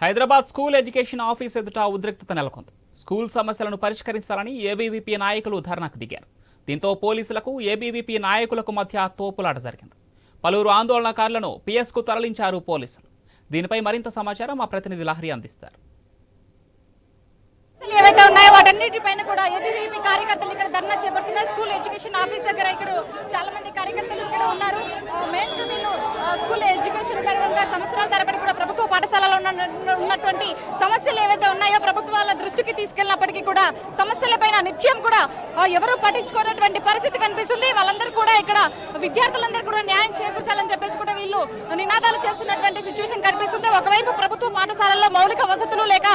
Hyderabad school education office ఎదుట ఉద్రిక్తత నెలకొంది. స్కూల్ సమస్యలను పరిష్కరించాలని ఏబీవీపీ నాయకులు ధర్నాకు దిగారు. దీంతో పోలీసులకు ఏబీవీపీ నాయకులకు మధ్య తోపులాట జరిగింది. పలువురు ఆందోళనకారులను పిఎస్కు తరలించారు పోలీసులు. దీనిపై మరింత సమాచారం మా ప్రతినిధి లహరి అందిస్తారు. ఏవైతే ఉన్నాయో వాటన్నిటిపై కూడా ఏబీవీపీ కార్యకర్తలు ఇక్కడ ధర్నా చేపడుతున్నారు స్కూల్ ఎడ్యుకేషన్ ఆఫీస్ దగ్గర ఇక్కడ చాలా మంది కార్యకర్తలు ఇక్కడ ఉన్నారు మెయిన్గా వీళ్ళు ఆ, స్కూల్ ఎడ్యుకేషన్ పరంగా సంవత్సరాల తరబడి కూడా ప్రభుత్వ పాఠశాలలో ఉన్న- ఉన్నటువంటి సమస్యలు ఏవైతే ఉన్నాయో ప్రభుత్వాల దృష్టికి తీసుకెళ్ళినప్పటికీ కూడా సమస్యలపైన నిత్యం కూడా ఎవరు పట్టించుకోనటువంటి పరిస్థితి కనిపిస్తుంది. వాళ్ళందరూ కూడా ఇక్కడ విద్యార్థులందరూ కూడా న్యాయం చేకూర్చాలని చెప్పేసి కూడా వీళ్ళు నినాదాలు చేస్తున్నటువంటి సిచ్యువేషన్ కనిపిస్తుంది. ఒకవైపు ప్రభుత్వ పాఠశాలల్లో మౌలిక వసతులు లేక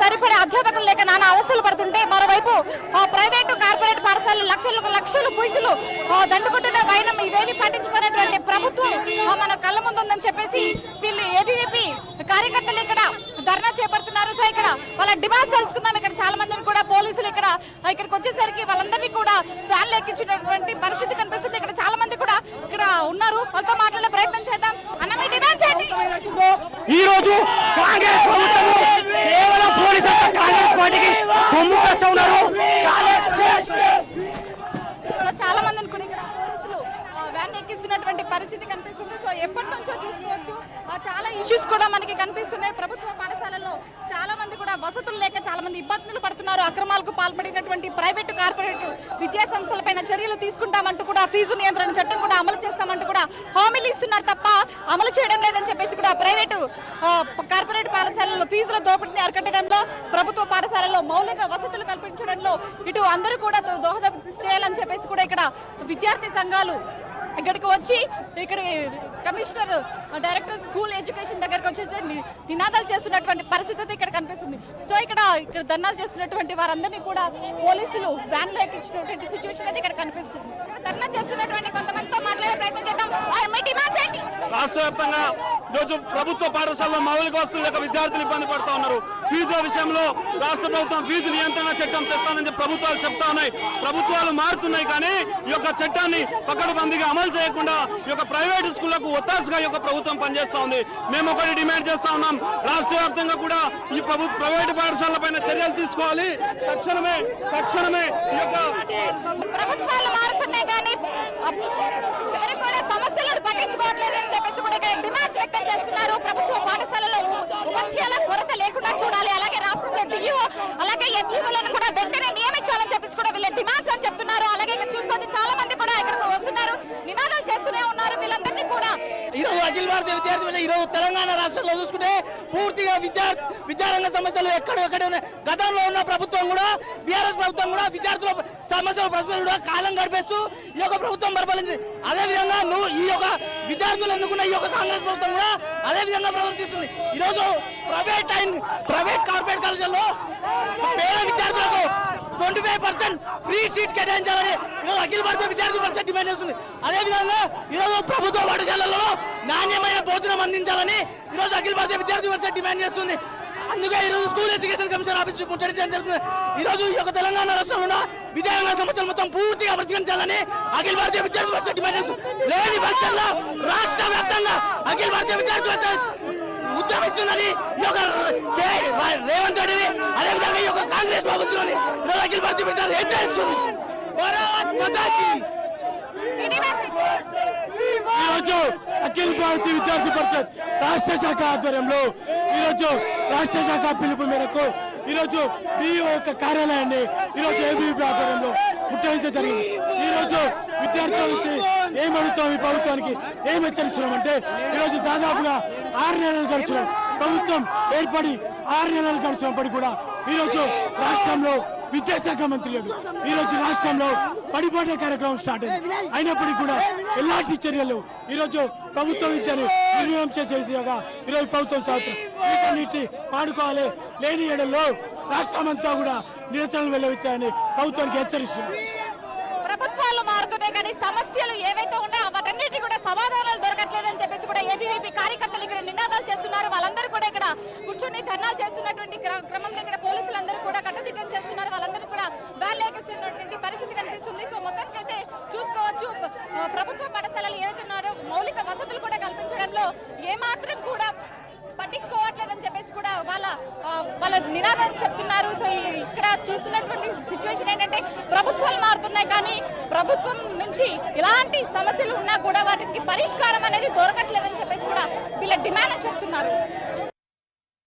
సరిపడే అధ్యాపకులు లేక నానా అవస్థలు పడుతుంటే మరోవైపు ఆ, ప్రైవేటు కార్పొరేట్ పాఠశాలలు లక్షలకు లక్షలు ఫీజులు ఆ, దండుకుంటున్న వైనం ఇవేవి పట్టించుకున్నటువంటి ప్రభుత్వం మన కళ్ళ ముందు ఉందని చెప్పేసి వీళ్ళు ఏబీవీపీ కార్యకర్తలు ఇక్కడ ధర్నా చేపడుతున్నారు. సో ఇక్కడ వాళ్ళ డిమాండ్స్ తెలుసుకుందాం. ఇక్కడ చాలా మందిని కూడా పోలీసులు ఇక్కడ ఇక్కడికి వచ్చేసరికి వాళ్ళందరినీ కూడా ఫ్యాన్లు ఎక్కించినటువంటి పరిస్థితి కనిపిస్తుంది. ఇక్కడ చాలా మంది కూడా ఇక్కడ ఉన్నారు. వాళ్ళతో మాట్లాడే ప్రయత్నం చేద్దాం. అన్న మీ డిమాండ్స్ ఏంటి? ఈ రోజు కాంగ్రెస్ కేవలం పోలీసు కాంగ్రెస్ పార్టీకి కొమ్ము ఉన్నారు సో చాలా మందిని కూడా ఇక్కడ పోలీసులు ఆ, వ్యాన్ ఎక్కిస్తున్నటువంటి పరిస్థితి కనిపిస్తుంది. సో ఎప్పటి నుంచో చూసుకోవచ్చు. ఆ, చాలా ఇష్యూస్ కూడా మనకి కనిపిస్తున్నాయి. ప్రభుత్వ పాఠశాలల్లో చాలా మంది కూడా వసతులు లేక చాలా మంది ఇబ్బందులు పడుతున్నారు. అక్రమాలకు పాల్పడినటువంటి ప్రైవేటు కార్పొరేట్ విద్యా సంస్థలపైన చర్యలు తీసుకుంటామంటూ కూడా ఫీజు నియంత్రణ చట్టం కూడా అమలు చేస్తామంటూ కూడా హామీలు ఇస్తున్నారు తప్ప అమలు చేయడం లేదని చెప్పేసి కూడా ప్రైవేటు కార్పొరేట్ పాఠశాలల్లో ఫీజుల దోపిడీని అరికట్టడంలో ప్రభుత్వ పాఠశాలలో మౌలిక వసతులు కల్పించడంలో ఇటు అందరూ కూడా దోహద చేయాలని చెప్పేసి కూడా ఇక్కడ విద్యార్థి సంఘాలు ఇక్కడికి వచ్చి ఇక్కడ కమిషనర్ డైరెక్టర్ స్కూల్ ఎడ్యుకేషన్ దగ్గరకు వచ్చేసి నినాదాలు చేస్తున్నటువంటి పరిస్థితి అయితే ఇక్కడ కనిపిస్తుంది. సో ఇక్కడ ఇక్కడ ధర్నాలు చేస్తున్నటువంటి వారందరినీ కూడా పోలీసులు వ్యాన్లో ఎక్కించినటువంటి సిచ్యువేషన్ అయితే ఇక్కడ కనిపిస్తుంది. ధర్నా చేస్తున్నటువంటి కొంతమందితో మాట్లాడే ప్రయత్నం చేద్దాం. రాష్ట్ర వ్యాప్తంగా ఈరోజు ప్రభుత్వ పాఠశాలలో మౌలిక వస్తువులు లేక విద్యార్థులు ఇబ్బంది పడుతూ ఉన్నారు. ఫీజుల విషయంలో రాష్ట్ర ప్రభుత్వం ఫీజు నియంత్రణ చట్టం తెస్తానని ప్రభుత్వాలు చెప్తా ఉన్నాయి. ప్రభుత్వాలు మారుతున్నాయి కానీ ఈ యొక్క చట్టాన్ని పకడ్బందీగా అమలు చేయకుండా ఈ యొక్క ప్రైవేట్ స్కూళ్ళకు ఒత్తాసుగా ఈ యొక్క ప్రభుత్వం పనిచేస్తా ఉంది. మేము ఒకటి డిమాండ్ చేస్తా ఉన్నాం. రాష్ట్ర వ్యాప్తంగా కూడా ఈ ప్రభుత్వ ప్రైవేటు పాఠశాలల పైన చర్యలు తీసుకోవాలి. తక్షణమే తక్షణమే ఈ యొక్క ప్రభుత్వాలు మారుతున్నాయి కానీ కూడా సమస్యలను పట్టించుకోవట్లేదు అని చెప్పేసి కూడా ఇక్కడ వ్యక్తం చేస్తున్నారు. ప్రభుత్వ పాఠశాలలో ఉపాధ్యాయుల కొరత లేకుండా చూడాలి. అలాగే రాష్ట్రంలో డియో అలాగే ఎంఈఓలను కూడా వెంటనే నియమించాలని చెప్పేసి కూడా వీళ్ళ డిమాండ్స్ అని చెప్తున్నారు అలాగే ఇక్కడ చూసుకోవచ్చు చాలా మంది కూడా ఇక్కడికి వస్తున్నారు నినాదాలు చేస్తూనే ఉన్నారు వీళ్ళందరినీ కూడా ఈరోజు అఖిల విద్యార్థి ఈరోజు తెలంగాణ రాష్ట్రంలో చూసుకుంటే పూర్తిగా విద్యా విద్యారంగ సమస్యలు ఎక్కడెక్కడ ఉన్నాయి. గతంలో ఉన్న ప్రభుత్వం కూడా బీఆర్ఎస్ ప్రభుత్వం కూడా విద్యార్థుల సమస్యలు ప్రశ్నలు కూడా కాలం గడిపేస్తూ ఈ యొక్క ప్రభుత్వం పరిపాలించింది. అదే విధంగా నువ్వు ఈ యొక్క విద్యార్థులు ఎన్నుకున్న ఈ యొక్క కాంగ్రెస్ ప్రభుత్వం కూడా అదే విధంగా ప్రవర్తిస్తుంది. ఈరోజు ప్రైవేట్ అండ్ ప్రైవేట్ కార్పొరేట్ కాలేజీల్లో యాభై పర్సెంట్ ఫ్రీ సీట్ కేటాయించాలని ఈరోజు అఖిల భారత విద్యార్థి పరిషత్ డిమాండ్ చేస్తుంది. అదే విధంగా ఈరోజు ప్రభుత్వ పాఠశాలల్లో నాణ్యమైన భోజనం అందించాలని ఈరోజు అఖిల భారత విద్యార్థి పరిషత్ డిమాండ్ చేస్తుంది. అందుకే ఈరోజు స్కూల్ ఎడ్యుకేషన్ కమిషన్ ఆఫీస్ ముట్టడించడం జరుగుతుంది. ఈరోజు ఈ యొక్క తెలంగాణ రాష్ట్రంలో విద్యారంగ సమస్యలు మొత్తం పూర్తిగా పరిష్కరించాలని అఖిల భారతీయ విద్యార్థి పరిషత్ డిమాండ్ చేస్తుంది. లేని పక్షంలో రాష్ట్ర వ్యాప్తంగా అఖిల భారతీయ విద్యార్థి పరిషత్ ఉద్యమిస్తుందని ఈ యొక్క రేవంత్ రెడ్డిని అదేవిధంగా ఈ యొక్క కాంగ్రెస్ ప్రభుత్వాన్ని ఈరోజు అఖిల భారతీయ విద్యార్థి హెచ్చరిస్తుంది భారత్ ఈరోజు అఖిల భారతీయ విద్యార్థి పరిషత్ రాష్ట్ర శాఖ ఆధ్వర్యంలో ఈరోజు రాష్ట్ర శాఖ పిలుపు మేరకు ఈరోజు డిఓ యొక్క కార్యాలయాన్ని ఈరోజు ఏబీపీ ఆధ్వర్యంలో ముట్టడించడం జరిగింది. ఈరోజు విద్యార్థుల నుంచి ఏం అడుగుతాం ఈ ప్రభుత్వానికి? ఏం హెచ్చరిస్తున్నామంటే ఈరోజు దాదాపుగా ఆరు నెలలు గడిచినాం ప్రభుత్వం ఏర్పడి ఆరు నెలలు గడిచినప్పటికీ కూడా ఈరోజు రాష్ట్రంలో విద్యాశాఖ మంత్రి లేడు ఈ రోజు రాష్ట్రంలో పడిపోటే కార్యక్రమం స్టార్ట్ అయింది. అయినప్పటికీ కూడా ఎలాంటి చర్యలు? ఈ రోజు ప్రభుత్వ విద్యను నిర్వహణ చేసే విధంగా ఈ రోజు ప్రభుత్వం సాగుతుంది వీటన్నిటి పాడుకోవాలి. లేని ఏడల్లో రాష్ట్రం అంతా కూడా నిరసనలు వెళ్ళవిస్తాయని ప్రభుత్వానికి హెచ్చరిస్తున్నారు ప్రభుత్వాలు మారుతున్నాయి కానీ సమస్యలు ఏవైతే ఉన్నాయో వాటన్నిటి కూడా సమాధానాలు దొరకట్లేదని చెప్పేసి కూడా ఏబీవీపీ కార్యకర్తలు ఇక్కడ నినాదాలు చేస్తున్నారు. వాళ్ళందరూ కూడా ఇక్కడ కూర్చొని ధర్నాలు చేస్తున్నటువంటి క్రమంలో ఇక్కడ పోలీసులందరూ కూడా కట్టుదిట్టం చేస్తున్నారు. వాళ్ళందరూ కూడా వేలేకేస్తున్నటువంటి పరిస్థితి కనిపిస్తుంది. సో మొత్తానికైతే చూసుకోవచ్చు. ప్రభుత్వ పాఠశాలలు ఏవైతే ఉన్నారో మౌలిక వసతులు కూడా కల్పించడంలో ఏమాత్రం కూడా పట్టించుకోవట్లేదని చెప్పేసి కూడా వాళ్ళ వాళ్ళ నినాదం చెప్తున్నారు. సో ఇక్కడ చూస్తున్నటువంటి సిచ్యువేషన్ ఏంటంటే ప్రభుత్వం ప్రభుత్వం నుంచి ఎలాంటి సమస్యలు ఉన్నా కూడా వాటికి పరిష్కారం అనేది దొరకట్లేదని చెప్పేసి కూడా వీళ్ళ డిమాండ్ చెప్తున్నారు.